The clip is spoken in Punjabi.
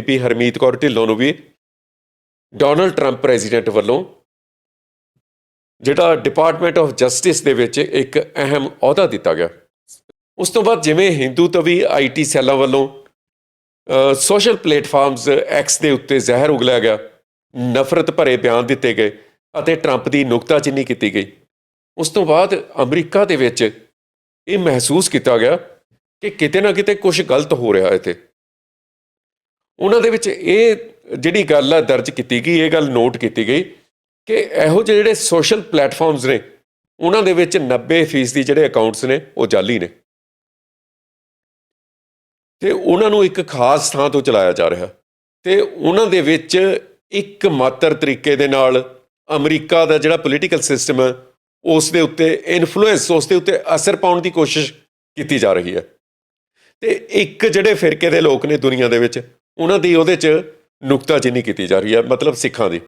ਪੀ ਹਰਮੀਤ ਕੌਰ ਢਿੱਲੋਂ ਨੂੰ ਵੀ ਡੋਨਲਡ ਟਰੰਪ ਪ੍ਰੈਜ਼ੀਡੈਂਟ ਵੱਲੋਂ ਜਿਹੜਾ ਡਿਪਾਰਟਮੈਂਟ ਆਫ ਜਸਟਿਸ ਦੇ ਵਿੱਚ ਇੱਕ ਅਹਿਮ ਅਹੁਦਾ ਦਿੱਤਾ ਗਿਆ। ਉਸ ਤੋਂ ਬਾਅਦ ਜਿਵੇਂ ਹਿੰਦੂ ਤਵੀ ਆਈਟੀ ਸੈੱਲਾਂ ਵੱਲੋਂ ਸੋਸ਼ਲ ਪਲੇਟਫਾਰਮਸ ਐਕਸ ਦੇ ਉੱਤੇ ਜ਼ਹਿਰ ਉਗਲਿਆ ਗਿਆ, ਨਫ਼ਰਤ ਭਰੇ ਬਿਆਨ ਦਿੱਤੇ ਗਏ ਅਤੇ ਟਰੰਪ ਦੀ ਨੁਕਤਾਚੀਨੀ ਕੀਤੀ ਗਈ। ਉਸ ਤੋਂ ਬਾਅਦ ਅਮਰੀਕਾ ਦੇ ਵਿੱਚ ਇਹ ਮਹਿਸੂਸ ਕੀਤਾ ਗਿਆ ਕਿ ਕਿਤੇ ਨਾ ਕਿਤੇ ਕੁਝ ਗਲਤ ਹੋ ਰਿਹਾ ਇੱਥੇ। ਉਹਨਾਂ ਦੇ ਵਿੱਚ ਇਹ ਜਿਹੜੀ ਗੱਲ ਆ, ਦਰਜ ਕੀਤੀ ਗਈ, ਇਹ ਗੱਲ ਨੋਟ ਕੀਤੀ ਗਈ ਕਿ ਇਹੋ ਜਿਹੇ ਜਿਹੜੇ ਸੋਸ਼ਲ ਪਲੇਟਫਾਰਮਸ ਨੇ, ਉਹਨਾਂ ਦੇ ਵਿੱਚ 90% ਦੀ ਜਿਹੜੇ ਅਕਾਊਂਟਸ ਨੇ, ਉਹ ਜਾਲੀ ਨੇ। ਤੇ ਉਹਨਾਂ ਨੂੰ ਇੱਕ ਖਾਸ ਥਾਂ ਤੋਂ ਚਲਾਇਆ ਜਾ ਰਿਹਾ। ਤੇ ਉਹਨਾਂ ਦੇ ਵਿੱਚ ਇੱਕ ਮਾਤਰ ਤਰੀਕੇ ਦੇ ਨਾਲ ਅਮਰੀਕਾ ਦਾ ਜਿਹੜਾ ਪੋਲੀਟੀਕਲ ਸਿਸਟਮ ਹੈ ਉਸ ਦੇ ਉੱਤੇ ਇਨਫਲੂਐਂਸ ਉਸ ਦੇ ਉੱਤੇ ਅਸਰ ਪਾਉਣ ਦੀ ਕੋਸ਼ਿਸ਼ ਕੀਤੀ ਜਾ ਰਹੀ ਹੈ। ਤੇ ਇੱਕ ਜਿਹੜੇ ਫਿਰਕੇ ਦੇ ਲੋਕ ਨੇ ਦੁਨੀਆ ਦੇ ਵਿੱਚ ਉਹਨਾਂ ਦੀ ਉਹਦੇ 'ਚ ਨੁਕਤਾਚੀਨੀ ਕੀਤੀ ਜਾ ਰਹੀ ਹੈ ਮਤਲਬ ਸਿੱਖਾਂ ਦੀ।